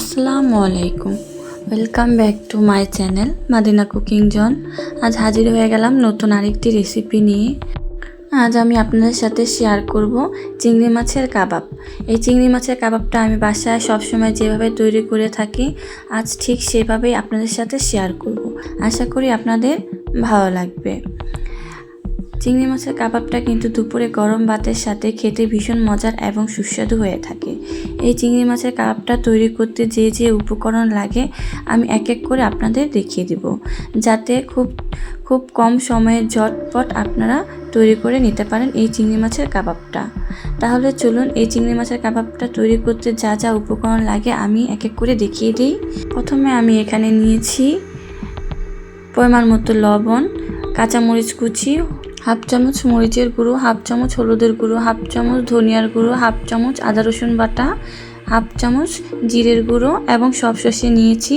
আসসালামু আলাইকুম। Welcome back to my channel Madina cooking জন আজ হাজির হয়ে গেলাম নতুন আরেকটি রেসিপি নিয়ে। আজ আমি আপনাদের সাথে শেয়ার করব চিংড়ি মাছের কাবাব। এই চিংড়ি মাছের কাবাবটা আমি বাসায় সবসময় যেভাবে তৈরি করে থাকি, আজ ঠিক সেভাবেই আপনাদের সাথে শেয়ার করব। আশা করি আপনাদের ভালো লাগবে। চিংড়ি মাছের কাবাবটা কিন্তু দুপুরে গরম ভাতের সাথে খেতে ভীষণ মজার এবং সুস্বাদু হয়ে থাকে। এই চিংড়ি মাছের কাবাবটা তৈরি করতে যে যে উপকরণ লাগে, আমি এক এক করে আপনাদের দেখিয়ে দিব। যাতে খুব খুব কম সময়ে ঝটপট আপনারা তৈরি করে নিতে পারেন এই চিংড়ি মাছের কাবাবটা। তাহলে চলুন এই চিংড়ি মাছের কাবাবটা তৈরি করতে যা যা উপকরণ লাগে আমি এক এক করে দেখিয়ে দিই। প্রথমে আমি এখানে নিয়েছি পরিমাণ মতো লবণ, কাঁচামরিচ কুচি হাফ চামচ মরিচের গুঁড়ো, হাফ চামচ হলুদের গুঁড়ো, হাফ চামচ ধনিয়ার গুঁড়ো, হাফ চামচ আদা রসুন বাটা, হাফ চামচ জিরের গুঁড়ো এবং সব শেষে নিয়েছি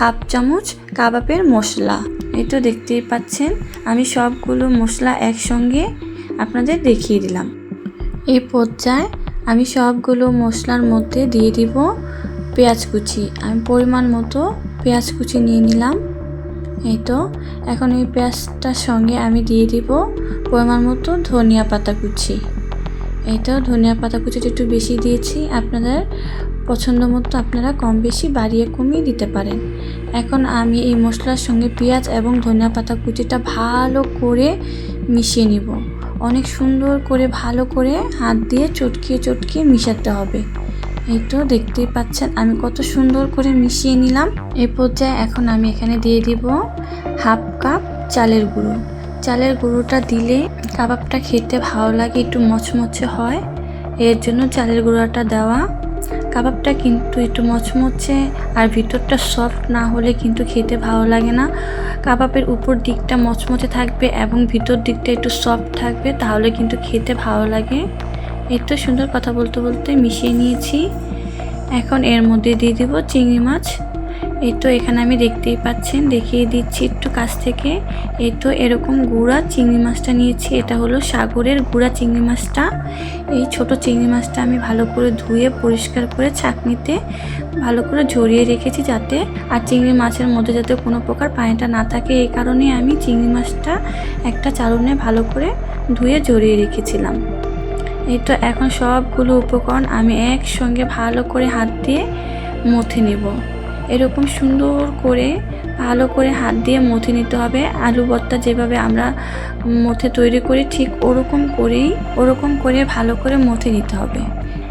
হাফ চামচ কাবাবের মশলা। এই তো দেখতেই পাচ্ছেন, আমি সবগুলো মশলা একসঙ্গে আপনাদের দেখিয়ে দিলাম। এই পর্যায়ে আমি সবগুলো মশলার মধ্যে দিয়ে দিব পেঁয়াজ কুচি। আমি পরিমাণ মতো পেঁয়াজ কুচি নিয়ে নিলাম। এই তো, এখন এই পেঁয়াজটার সঙ্গে আমি দিয়ে দিব পরিমাণ মতো ধনিয়া পাতা কুচি। এই তো, ধনিয়া পাতা কুচিটা একটু বেশি দিয়েছি, আপনাদের পছন্দ মতো আপনারা কম বেশি বাড়িয়ে কমিয়ে দিতে পারেন। এখন আমি এই মশলার সঙ্গে পেঁয়াজ এবং ধনিয়া পাতা কুচিটা ভালো করে মিশিয়ে নিব। অনেক সুন্দর করে, ভালো করে হাত দিয়ে চটকিয়ে চটকিয়ে মিশাতে হবে। এই তো দেখতেই পাচ্ছেন, আমি কত সুন্দর করে মিশিয়ে নিলাম। এই পর্যায়ে এখন আমি এখানে দিয়ে দিব হাফ কাপ চালের গুঁড়ো। চালের গুঁড়োটা দিলে কাবাবটা খেতে ভালো লাগে, একটু মচমচে হয়। এর জন্য চালের গুঁড়োটা দেওয়া। কাবাবটা কিন্তু একটু মচমচে আর ভিতরটা সফট না হলে কিন্তু খেতে ভালো লাগে না। কাবাবের উপর দিকটা মচমচে থাকবে এবং ভিতর দিকটা একটু সফট থাকবে, তাহলে কিন্তু খেতে ভালো লাগে। এই তো সুন্দর কথা বলতে বলতে মিশিয়ে নিয়েছি। এখন এর মধ্যে দিয়ে দিব চিংড়ি মাছ। এই তো এখানে আমি দেখতেই পাচ্ছেন, দেখিয়ে দিচ্ছি একটু কাছ থেকে। এই তো এরকম গুঁড়া চিংড়ি মাছটা নিয়েছি, এটা হলো সাগরের গুঁড়া চিংড়ি মাছটা। এই ছোট চিংড়ি মাছটা আমি ভালো করে ধুয়ে পরিষ্কার করে ছাঁকনিতে ভালো করে ঝরিয়ে রেখেছি যাতে আর চিংড়ি মাছের মধ্যে যাতে কোনো প্রকার পানিটা না থাকে। এই কারণে আমি চিংড়ি মাছটা একটা চালনে ভালো করে ধুয়ে ঝরিয়ে রেখেছিলাম। এই তো এখন সবগুলো উপকরণ আমি একসঙ্গে ভালো করে হাত দিয়ে মথে নেব। এরকম সুন্দর করে ভালো করে হাত দিয়ে মথে নিতে হবে। আলু ভর্তা যেভাবে আমরা মথে তৈরি করি, ঠিক ওরকম করেই, ওরকম করে ভালো করে মথে নিতে হবে।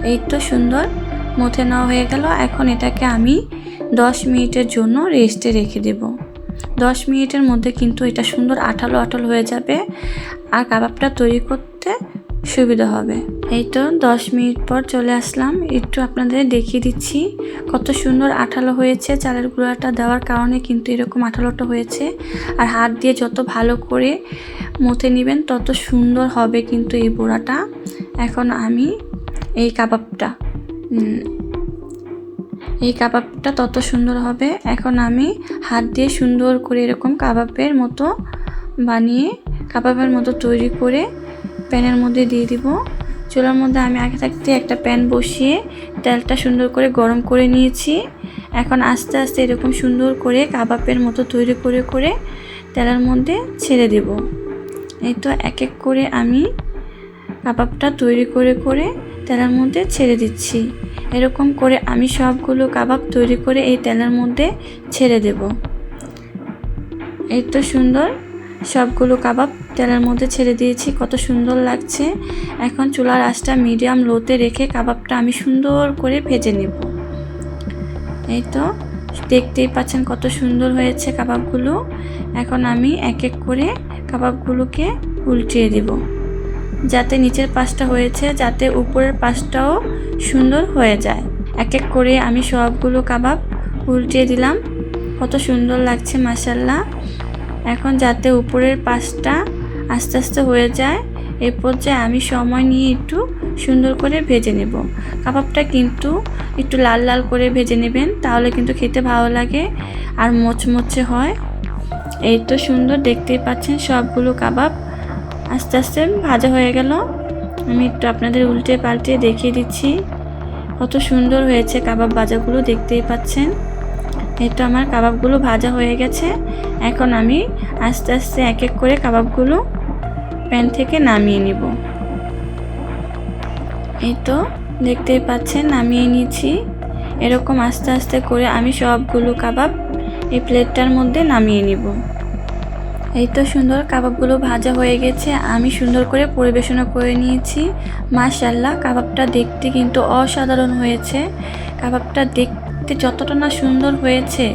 এই তো সুন্দর মথে নেওয়া হয়ে গেল। এখন এটাকে আমি দশ মিনিটের জন্য রেস্টে রেখে দেব। দশ মিনিটের মধ্যে কিন্তু এটা সুন্দর আঠালো আঠালো হয়ে যাবে। আর কাবাবটা তৈরি করতে সুবিধা হবে। এই তো দশ মিনিট পর চলে আসলাম। একটু আপনাদের দেখিয়ে দিচ্ছি। কত সুন্দর আঠালো হয়েছে। চালের গুঁড়াটা দেওয়ার কারণে কিন্তু এরকম আঠালোটা হয়েছে। আর হাত দিয়ে যত ভালো করে মথে নেবেন, তত সুন্দর হবে কিন্তু এই বোড়াটা এখন আমি এই কাবাবটা এই কাবাবটা তত সুন্দর হবে। এখন আমি হাত দিয়ে সুন্দর করে এরকম কাবাবের মতো বানিয়ে, কাবাবের মতো তৈরি করে প্যানের মধ্যে দিয়ে দিব। চুলার মধ্যে আমি আগে থাকতে একটা প্যান বসিয়ে তেলটা সুন্দর করে গরম করে নিয়েছি। এখন আস্তে আস্তে এরকম সুন্দর করে কাবাবের মতো তৈরি করে করে তেলের মধ্যে ছেড়ে দেব। এই তো এক এক করে আমি কাবাবটা তৈরি করে করে তেলের মধ্যে ছেড়ে দিচ্ছি। এরকম করে আমি সবগুলো কাবাব তৈরি করে এই তেলের মধ্যে ছেড়ে দেব। এই তো সুন্দর সবগুলো কাবাব তেলের মধ্যে ছেড়ে দিয়েছি, কত সুন্দর লাগছে। এখন চুলার আঁচটা মিডিয়াম লোতে রেখে কাবাবটা আমি সুন্দর করে ভেজে নেব। এই তো, দেখতেই পাচ্ছেন কত সুন্দর হয়েছে কাবাবগুলো। এখন আমি এক এক করে কাবাবগুলোকে উল্টিয়ে দেব। যাতে নিচের পাশটা হয়েছে, যাতে উপরের পাশটাও সুন্দর হয়ে যায়। এক এক করে আমি সবগুলো কাবাব উল্টিয়ে দিলাম। কত সুন্দর লাগছে মাসাল্লাহ এখন যাতে উপরের পাশটা আস্তে আস্তে হয়ে যায় এই পর্যায়ে আমি সময় নিয়ে একটু সুন্দর করে ভেজে নেব। কাবাবটা কিন্তু একটু লাল লাল করে ভেজে নেবেন, তাহলে কিন্তু খেতে ভালো লাগে আর মোচমোচে হয়। এই তো সুন্দর, দেখতেই পাচ্ছেন সবগুলো কাবাব আস্তে আস্তে ভাজা হয়ে গেল। আমি একটু আপনাদের উল্টে পাল্টে দেখিয়ে দিচ্ছি। কত সুন্দর হয়েছে কাবাব ভাজাগুলো, দেখতেই পাচ্ছেন। এই তো আমার কাবাবগুলো ভাজা হয়ে গেছে। এখন আমি আস্তে আস্তে এক এক করে কাবাবগুলো প্যান থেকে নামিয়ে নিব। এই তো দেখতেই পাচ্ছেন, নামিয়ে নিয়েছি। এরকম আস্তে আস্তে করে আমি সবগুলো কাবাব এই প্লেটটার মধ্যে নামিয়ে নিব। এই তো সুন্দর কাবাবগুলো ভাজা হয়ে গেছে। আমি সুন্দর করে পরিবেশনা করে নিয়েছি। মাশাল্লাহ কাবাবটা দেখতে কিন্তু অসাধারণ হয়েছে। কাবাবটা দেখতে যতটা না সুন্দর হয়েছে,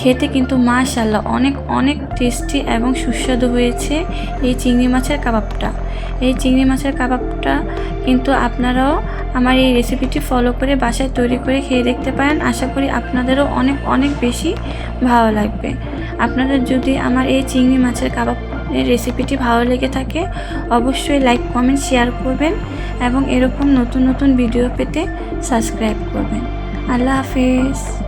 খেতে কিন্তু মাশাল্লাহ অনেক অনেক টেস্টি এবং সুস্বাদু হয়েছে এই চিংড়ি মাছের কাবাবটা। এই চিংড়ি মাছের কাবাবটা কিন্তু আপনারাও আমার এই রেসিপিটি ফলো করে বাসায় তৈরি করে খেয়ে দেখতে পারেন। আশা করি আপনাদেরও অনেক অনেক বেশি ভালো লাগবে। আপনাদের যদি আমার এই চিংড়ি মাছের কাবাবের রেসিপিটি ভালো লেগে থাকে, অবশ্যই লাইক কমেন্ট শেয়ার করবেন এবং এরকম নতুন নতুন ভিডিও পেতে সাবস্ক্রাইব করবেন। আল্লাহ হাফেজ।